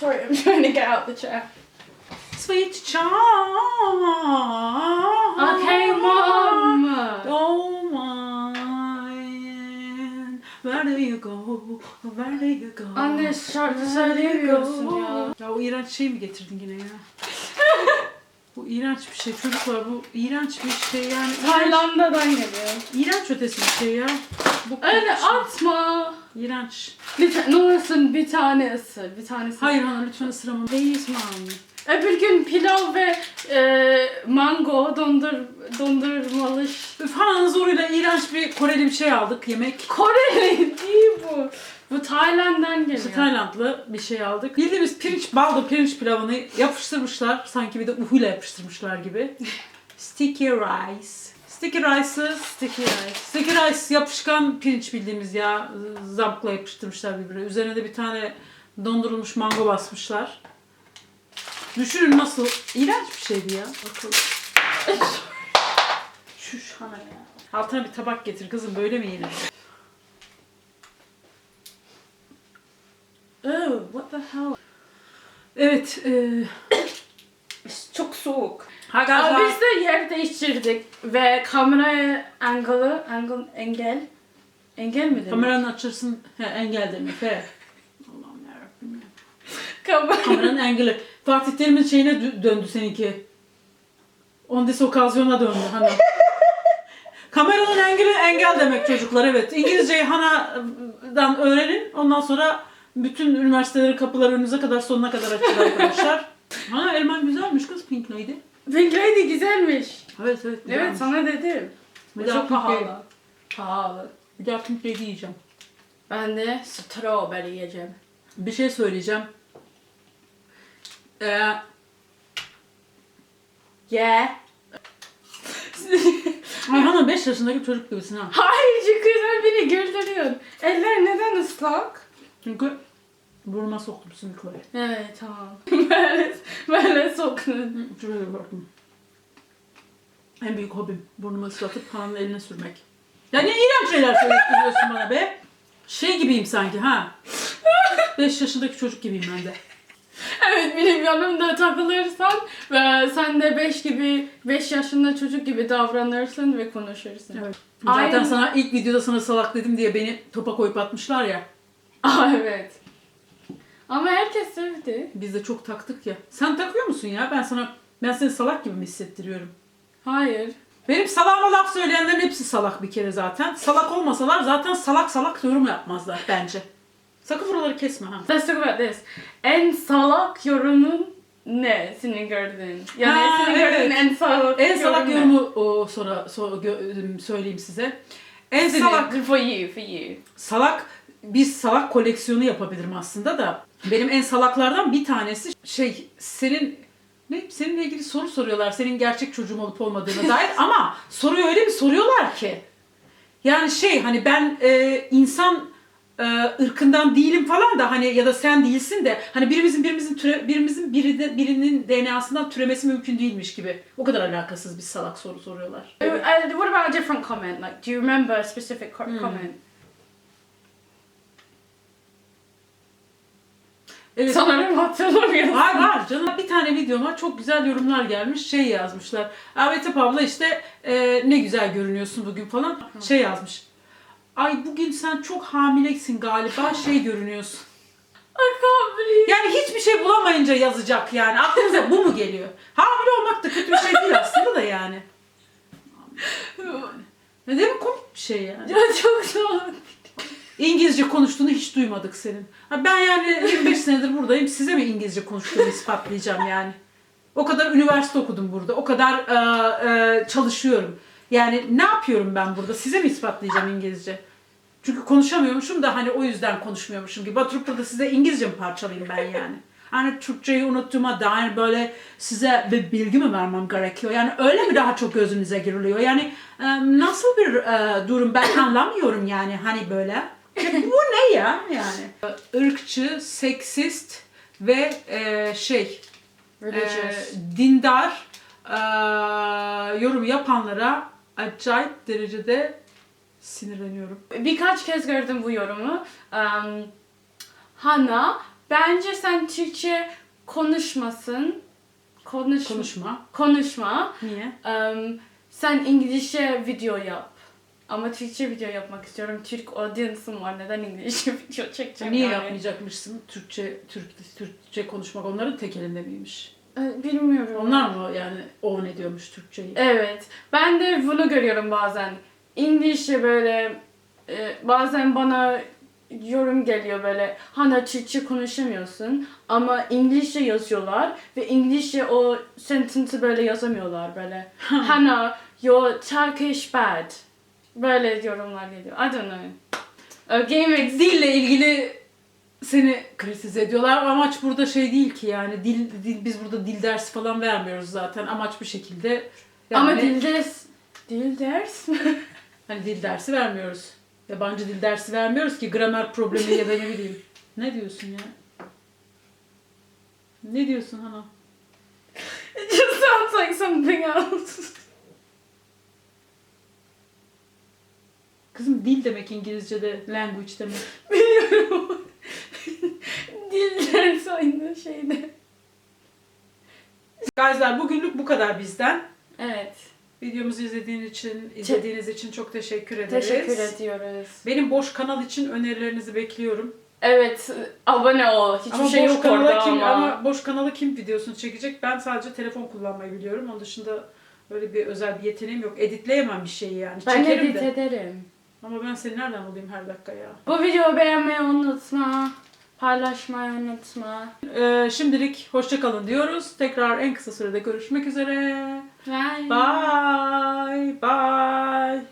Sorry, I'm trying to get out the chair. Sweet child. Okay, mom. Oh my. Where do you go? Where do you go? Anne şarkı söyleyemiyorsun ya. Ya o iğrenç şey mi getirdin yine ya? bu iğrenç bir şey çocuklar bu iğrenç bir şey yani. Tayland'dan geliyor. İğrenç ötesi bir şey ya. Bu Öyle şey. atma. İğrenç. Bir ta- olursun bir tane ısır. Bir tanesi. Hayır Hana lütfen ısıramam. Please mom. Öbür gün pilav ve e, mango dondur dondurmalı. ş- Üf Hana'nın zoruyla iğrenç bir Koreli bir şey aldık yemek. Koreli değil bu. Bu Tayland'dan geliyor. İşte Taylandlı bir şey aldık. Bildiğimiz pirinç, baldo pirinç pilavını yapıştırmışlar. Sanki bir de uhuyla yapıştırmışlar gibi. Sticky rice. Sticky rice'ı Sticky rice. Sticky rice yapışkan pirinç bildiğimiz ya. Zamkla yapıştırmışlar birbirine. Üzerine de bir tane dondurulmuş mango basmışlar. Düşünün nasıl iğrenç bir şeydi ya. Bakalım. Şuş hana ya. Altına bir tabak getir kızım böyle mi yenir? Oh, what the hell? Evet, e, Çok soğuk. Ha galiba biz de yer değiştirdik ve kameraya angle, angle engel. Engel mi demek? kameranın açırsın he, engel demek he. Allah'ım yarabbim. ya. Kamera. Kameranın engeli. Fatih Terim'in şeyine dö- döndü seninki. Ondis okazyona döndü hani. Kameranın engeli engel demek çocuklar evet. İngilizceyi Hana'dan öğrenin. Ondan sonra bütün üniversitelerin kapıları önünüze kadar sonuna kadar açılır arkadaşlar. Hana elman güzelmiş kız Pink Lady. Pink Lady güzelmiş. Evet evet. Evet güzelmiş. sana dedim. Bir daha çok pahalı. Pahalı. Bir daha Pink Lady yiyeceğim. Ben de strawberry yiyeceğim. Bir şey söyleyeceğim. Ee, Yeah. Ay Hana 5 yaşındaki çocuk gibisin ha. Hayır çünkü sen beni güldürüyorsun. Eller neden ıslak? Çünkü burnuma soktum sümükleri. Evet tamam. böyle, böyle sokun. Şuraya bakın. En büyük hobim burnuma ıslatıp Hana'nın eline sürmek. Ya ne iğrenç şeyler söylüyorsun bana be. Şey gibiyim sanki ha. 5 yaşındaki çocuk gibiyim ben de. Evet benim yanımda takılırsan ve sen de 5 gibi 5 yaşında çocuk gibi davranırsın ve konuşursun. Evet. Zaten Aynen. sana ilk videoda sana salak dedim diye beni topa koyup atmışlar ya. Aa evet. Ama herkes sevdi. Biz de çok taktık ya. Sen takıyor musun ya? Ben sana ben seni salak gibi mi hissettiriyorum? Hayır. Benim salağıma laf söyleyenlerin hepsi salak bir kere zaten. Salak olmasalar zaten salak salak yorum yapmazlar bence. Sakın buraları kesme ha. Let's talk about this. En salak yorumun ne senin gördüğün? Yani Ha, senin evet. gördüğün en salak En salak yorumu o sonra, sonra gö- söyleyeyim size. En Senin, salak For you, for you. salak biz salak koleksiyonu yapabilirim aslında da. Benim en salaklardan bir tanesi şey senin ne seninle ilgili soru soruyorlar. Senin gerçek çocuğun olup olmadığına dair ama soruyu öyle bir soruyorlar ki. Yani şey hani ben e, insan e, ırkından değilim falan da hani ya da sen değilsin de hani birimizin birimizin türe, birimizin biri de, birinin DNA'sından türemesi mümkün değilmiş gibi. O kadar alakasız bir salak soru soruyorlar. What about a different comment? Like, do you remember a specific co- Hmm. Evet. Sanırım hatırlamıyorum. Var var canım. Bir tane videoma çok güzel yorumlar gelmiş. Şey yazmışlar. Ahmet abla işte e, ne güzel görünüyorsun bugün falan. Şey yazmış. Ay bugün sen çok hamilesin galiba şey görünüyorsun. Yani hiçbir şey bulamayınca yazacak yani. Aklınıza bu mu geliyor? Hamile olmak da kötü bir şey değil aslında da yani. Ne demek komik bir şey yani. Ya çok salak. İngilizce konuştuğunu hiç duymadık senin. Ha ben yani 25 senedir buradayım. Size mi İngilizce konuştuğunu ispatlayacağım yani? O kadar üniversite okudum burada. O kadar e, e, çalışıyorum. Yani ne yapıyorum ben burada? Size mi ispatlayacağım İngilizce? Çünkü konuşamıyormuşum da hani o yüzden konuşmuyormuşum gibi. Oturup burada size İngilizce mi parçalayayım ben yani? Hani Türkçeyi unuttuğuma dair böyle size bir bilgi mi vermem gerekiyor? Yani öyle mi daha çok gözünüze giriliyor? Yani e, nasıl bir e, durum ben anlamıyorum yani hani böyle. Ya bu ne ya yani? Irkçı, seksist ve e, şey e, dindar e, yorum yapanlara acayip derecede sinirleniyorum. Birkaç kez gördüm bu yorumu. Um, Hana bence sen Türkçe konuşmasın. Konuş, Konuşma. Konuşma. Niye? Em, sen İngilizce video yap. Ama Türkçe video yapmak istiyorum. Türk audience'ım var. Neden İngilizce video çekeceğim Niye yani? yapmayacakmışsın? Türkçe Türk Türkçe konuşmak onların tek elinde miymiş? E, Bilmiyorum. Onlar mı yani own ediyormuş Türkçeyi? Evet. Ben de bunu görüyorum bazen. İngilizce böyle e, bazen bana yorum geliyor böyle Hana Türkçe konuşamıyorsun ama İngilizce yazıyorlar ve İngilizce o sentence'ı böyle yazamıyorlar böyle. Hana your Turkish bad. Böyle yorumlar geliyor. I don't know. Game ex- Dille ilgili seni kritize ediyorlar. Amaç burada şey değil ki yani dil, dil biz burada dil dersi falan vermiyoruz zaten. Amaç bir şekilde yani ama dil ders dil ders hani dil dersi vermiyoruz. Yabancı dil dersi vermiyoruz ki gramer problemi ya da ne bileyim. Ne diyorsun ya? Ne diyorsun Hana? It just sounds like something else. Kızım dil demek İngilizce'de language demek. Biliyorum. Dil ders aynı şeyde. Guyslar bugünlük bu kadar bizden. Evet. Videomuzu izlediğiniz için, izlediğiniz için çok teşekkür ederiz. Teşekkür ediyoruz. Benim boş kanal için önerilerinizi bekliyorum. Evet, abone ol. Hiçbir ama şey boş yok kanala orada kim ama. ama boş kanalı kim videosunu çekecek? Ben sadece telefon kullanmayı biliyorum. Onun dışında öyle bir özel bir yeteneğim yok. Editleyemem bir şeyi yani. Ben Çekerim edit de. ederim. Ama ben seni nereden bulayım her dakika ya? Bu videoyu beğenmeyi unutma. Paylaşmayı unutma. Ee, şimdilik hoşça kalın diyoruz. Tekrar en kısa sürede görüşmek üzere. Bye. Bye. Bye.